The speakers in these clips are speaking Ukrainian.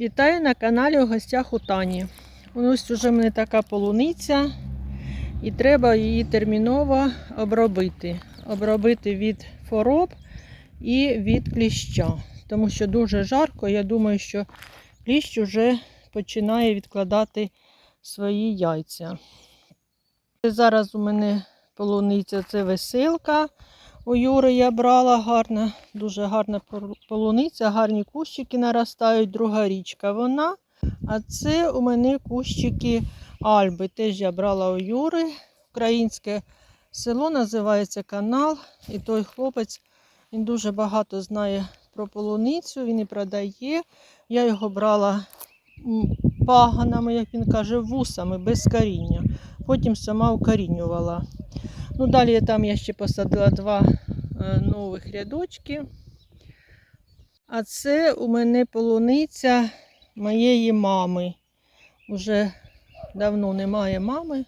Вітаю на каналі у гостях у Тані. Ось уже в мене така полуниця, і треба її терміново обробити. Обробити від хвороб і від кліща. Тому що дуже жарко. Я думаю, що кліщ вже починає відкладати свої яйця. Зараз у мене полуниця це веселка. У Юри я брала гарна, дуже гарна полуниця, гарні кущики наростають, друга річка вона. А це у мене кущики Альби. Теж я брала у Юри. Українське село називається канал. І той хлопець він дуже багато знає про полуницю, він і продає. Я його брала паганами, як він каже, вусами, без коріння. Потім сама укорінювала. Ну, далі там я ще посадила два е, нових рядочки. А це у мене полуниця моєї мами. Уже давно немає мами,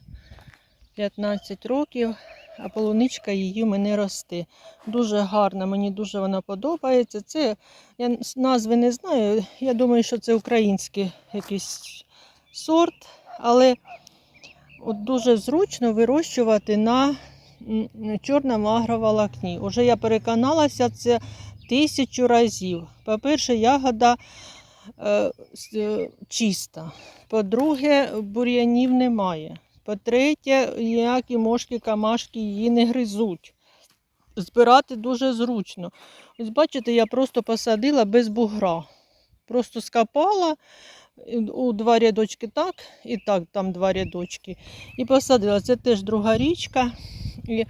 15 років, а полуничка її в мене росте. Дуже гарна, мені дуже вона подобається. Це я назви не знаю. Я думаю, що це український якийсь сорт, але от дуже зручно вирощувати на м, чорному агроволокні. Уже я переконалася це тисячу разів. По-перше, ягода е, е, чиста. По-друге, бур'янів немає. По-третє, ніякі мошки, камашки її не гризуть. Збирати дуже зручно. Ось бачите, я просто посадила без бугра. Просто скопала у два рядочки так, і так, там два рядочки. І посадила. Це теж друга річка. І е,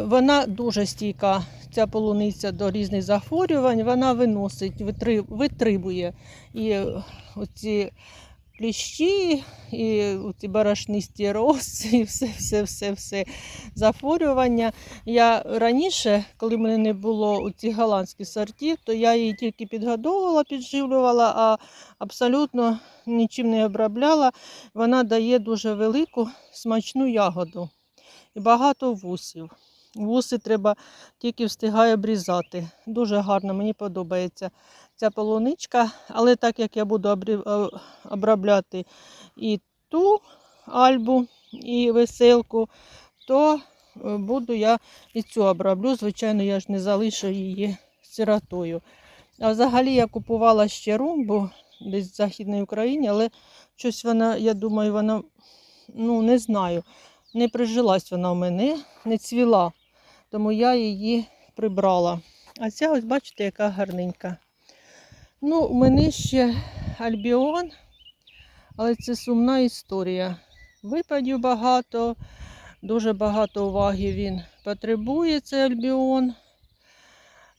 вона дуже стійка, ця полуниця до різних захворювань. Вона виносить, витри- витрибує і е, оці кліщі, і ці барашнисті роси, і все, все, все, все захворювання. Я раніше, коли в мене не було у цих голландських сортів, то я її тільки підгодовувала, підживлювала, а абсолютно нічим не обробляла. Вона дає дуже велику смачну ягоду і багато вусів. Вуси треба тільки встигаю обрізати. Дуже гарно, мені подобається ця полуничка. Але так як я буду е, обробляти і ту альбу, і веселку, то е, буду я і цю оброблю. Звичайно, я ж не залишу її сиротою. А взагалі я купувала ще румбу десь в Західній Україні, але щось вона, я думаю, вона, ну не знаю, не прижилась вона в мене, не цвіла. Тому я її прибрала. А ця ось бачите, яка гарненька. Ну, у мене ще альбіон, але це сумна історія. Випадів багато, дуже багато уваги він потребує, цей альбіон.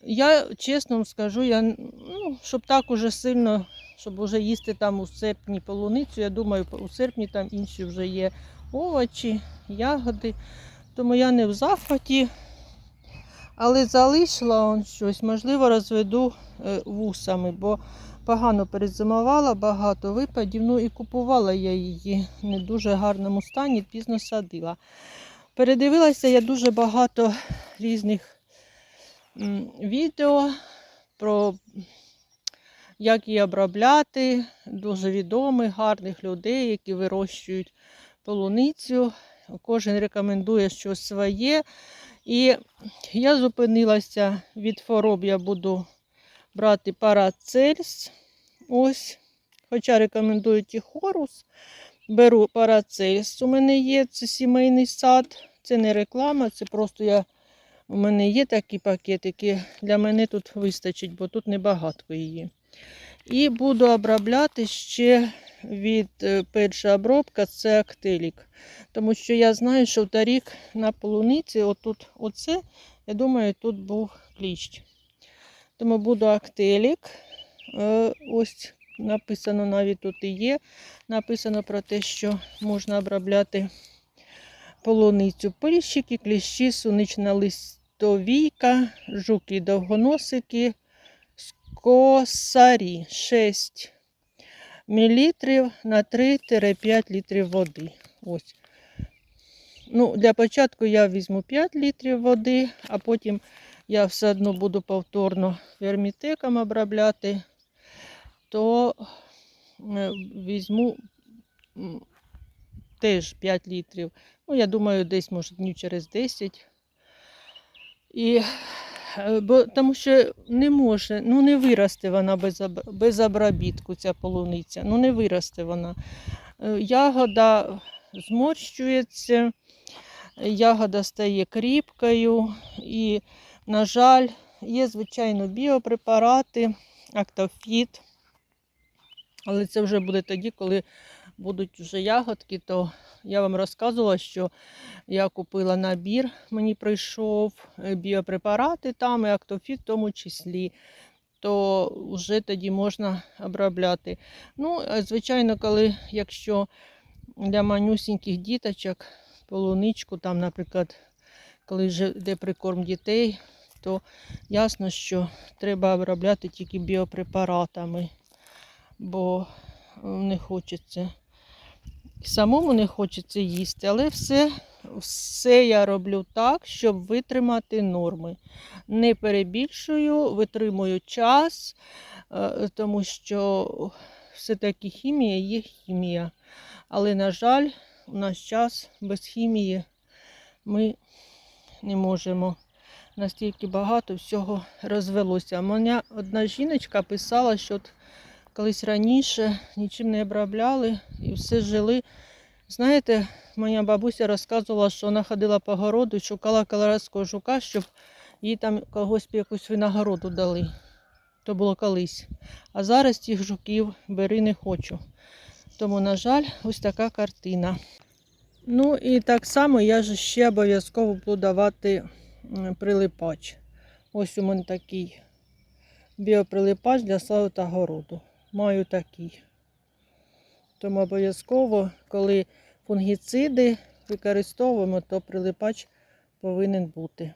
Я чесно вам скажу, я, ну, щоб так уже сильно, щоб уже їсти там у серпні полуницю, я думаю, у серпні там інші вже є овочі, ягоди. Тому я не в захваті. Але залишила он щось, можливо, розведу е, вусами, бо погано перезимувала, багато випадів. Ну і купувала я її не дуже гарному стані, пізно садила. Передивилася я дуже багато різних відео про як її обробляти, дуже відомих, гарних людей, які вирощують полуницю. Кожен рекомендує щось своє. І я зупинилася від хвороб, я буду брати парацельс. Ось. Хоча рекомендують і хорус. Беру парацельс. У мене є це сімейний сад. Це не реклама, це просто я. У мене є такі пакетики. Для мене тут вистачить, бо тут небагато її. І буду обробляти ще від е, перша обробка це актелік. Тому що я знаю, що торік на полуниці, отут, оце, я думаю, тут був кліщ. Тому буду актелік. Е, Ось написано навіть тут і є. Написано про те, що можна обробляти полуницю. Пильщики, кліщі, сунична листовійка, жуки, довгоносики, косарі 6 мл на 3-5 літрів води. Ось. Ну, для початку я візьму 5 літрів води, а потім я все одно буду повторно вермітеком обробляти, то е, візьму теж 5 літрів. Ну, я думаю, десь, може, днів через 10. І, бо, тому що не може, ну не виросте вона без, без обробітку, ця полуниця. Ну не виросте вона. Е, Ягода зморщується, ягода стає кріпкою і, на жаль, є, звичайно, біопрепарати, актофіт. Але це вже буде тоді, коли будуть вже ягодки, то я вам розказувала, що я купила набір, мені прийшов е, біопрепарати там і актофіт в тому числі. То вже тоді можна обробляти. Ну, е, звичайно, коли якщо для манюсіньких діточок полуничку, там, наприклад, коли вже йде прикорм дітей, то ясно, що треба обробляти тільки біопрепаратами, бо е, не хочеться. Самому не хочеться їсти, але все, все я роблю так, щоб витримати норми. Не перебільшую, витримую час, е, тому що все-таки хімія є хімія. Але, на жаль, у нас час без хімії ми не можемо. Настільки багато всього розвелося. Мене одна жіночка писала, що колись раніше нічим не обробляли і все жили. Знаєте, моя бабуся розказувала, що вона ходила по городу і шукала колорадського жука, щоб їй там когось якусь винагороду дали. То було колись. А зараз цих жуків бери не хочу. Тому, на жаль, ось така картина. Ну і так само я ж ще обов'язково буду давати прилипач. Ось у мене такий біоприлипач для саду та городу. Маю такий. Тому обов'язково, коли фунгіциди використовуємо, то прилипач повинен бути.